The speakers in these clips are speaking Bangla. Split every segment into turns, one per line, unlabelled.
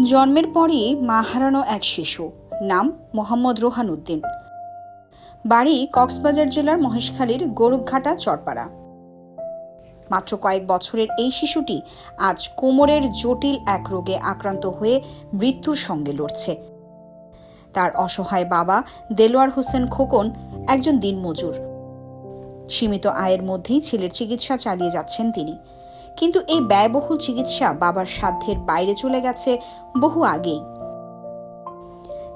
জন্মের পরই মা হারানো এক শিশু, নাম মোহাম্মদ রোহান উদ্দিন। বাড়ি কক্সবাজার জেলার মহেশখালীর গরুঘাটা চরপাড়া। মাত্র কয়েক বছরের এই শিশুটি আজ কোমরের জটিল এক রোগে আক্রান্ত হয়ে মৃত্যুর সঙ্গে লড়ছে। তার অসহায় বাবা দেলোয়ার হোসেন খোকন একজন দিনমজুর। সীমিত আয়ের মধ্যেই ছেলের চিকিৎসা চালিয়ে যাচ্ছেন তিনি। কিন্তু এই ব্যয়বহুল চিকিৎসা বাবার সাধ্যের বাইরে চলে গেছে বহু আগেই।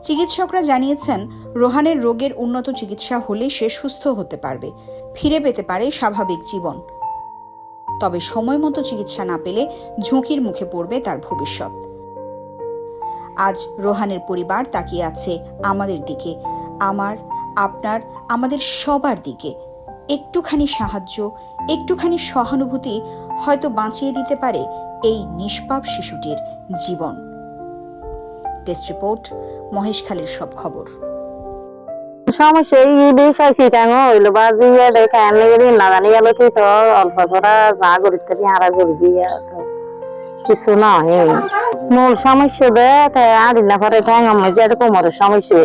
চিকিৎসকরা জানিয়েছেন, রোহানের রোগের উন্নত চিকিৎসা হলে সে সুস্থ হতে পারবে, ফিরে পেতে পারে স্বাভাবিক জীবন। তবে সময় মতো চিকিৎসা না পেলে ঝুঁকির মুখে পড়বে তার ভবিষ্যৎ। আজ রোহানের পরিবার তাকিয়ে আছে আমাদের দিকে, আমার, আপনার, আমাদের সবার দিকে। একটুখানি সাহায্য, একটুখানি সহানুভূতি হয়তো বাঁচিয়ে দিতে পারে এই নিষ্পাপ শিশুটির জীবন। টেস্ট রিপোর্ট মহেশখালীর সব খবর।
সমস্যা না
অল্প কিছু নয় মূল সমস্যা
তাই
যে কোমরের সমস্যা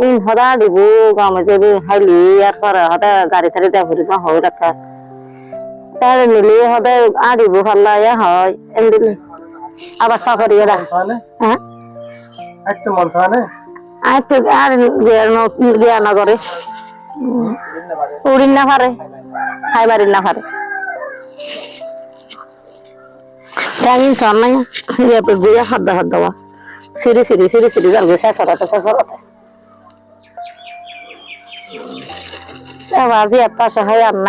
ইন হদা দিব গামে
যাবি
হাইলি আর পরে হদা গাড়ি টাড়ি দেয় ভরি না হয় রাখা তার নিলে হদা আড়িব ভাল্লা হয় এমনি আবার সফরি এরা হ্যাঁ
একটু
আর না? করে উড়িন না পারে খাইবারিন
না
পারে ট্যাঙ্গিন
সর
নাই ইয়ে গুয়া সিঁড়ি
সিঁড়ি
সিঁড়ি সিঁড়ি যার গুছা সরাতে সরাতে แต่ว่าเร
ี
ยบก็จะให้อันไหน